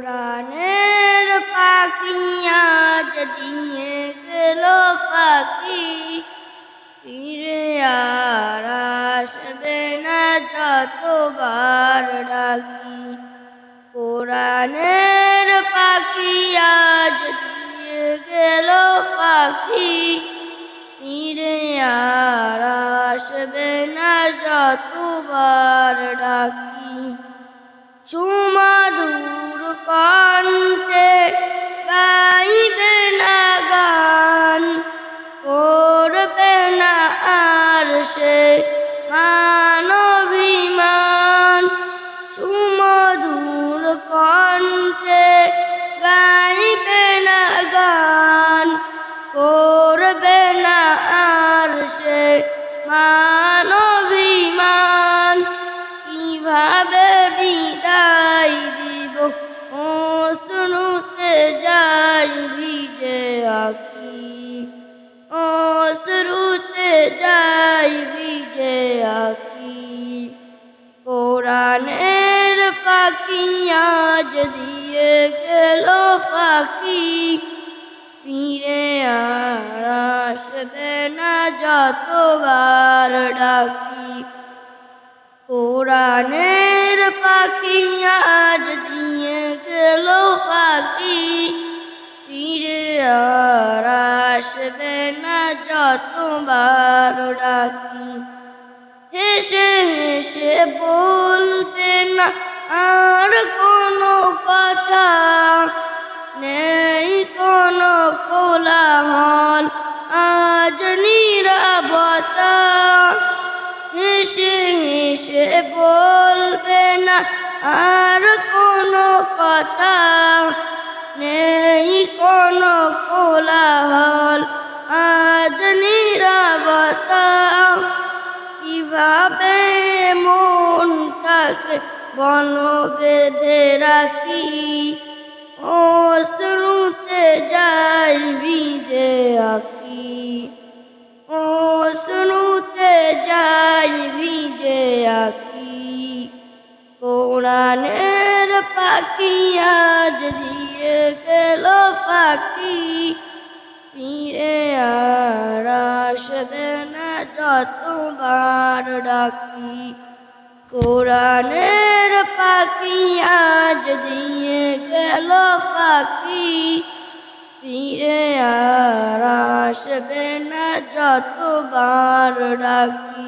কোরআনের পাখি, আজ দিয়ে গেল ফাঁকি ফিরে আর আসবে না যতবার ডাকি। কোরআনের পাখি, আজ দিয়ে গেল ফাঁকি ফিরে আর আসবে না যতবার ডাকি। সুমধুর কণ্ঠে গাইবে না গান, করবে না আর সে মানবিমান। সুমধুর কণ্ঠে গাইবে না গান, করবে না আর সে মানবিমান ও শুরুতে যাই ভিজে আঁকি। কোরআনের পাখি আজ দিয়ে গেল ফাঁকি। ফিরে আর আসবে না যতবার ডাকি। কোরআনের পাখি আজ দিয়ে গেল ফাঁকি। আসবে না যতবার ডাকি। হেসে হেসে বলবে না, আর কোনো কথা নেই, কোনো কোলাহল। আজ নিরাপত্তা। হেসে হেসে বলবে না, আর কোনো কথা নেই, কোনো কোলাহল। কীভাবে মনটাকে বন বেঁধে রাখি। ও শুনতে যাই ভিজে আঁকি। ও শুনুতে যাই ভিজে আঁকি। কোরআনের পাখি আজ দিয়ে গেল ফাঁকি। ফিরে আসবে না যতবার ডাকি। কোরআনের পাখি আজ দিয়ে গেল পাখি। ফিরে আর আসবে না যতবার ডাকি।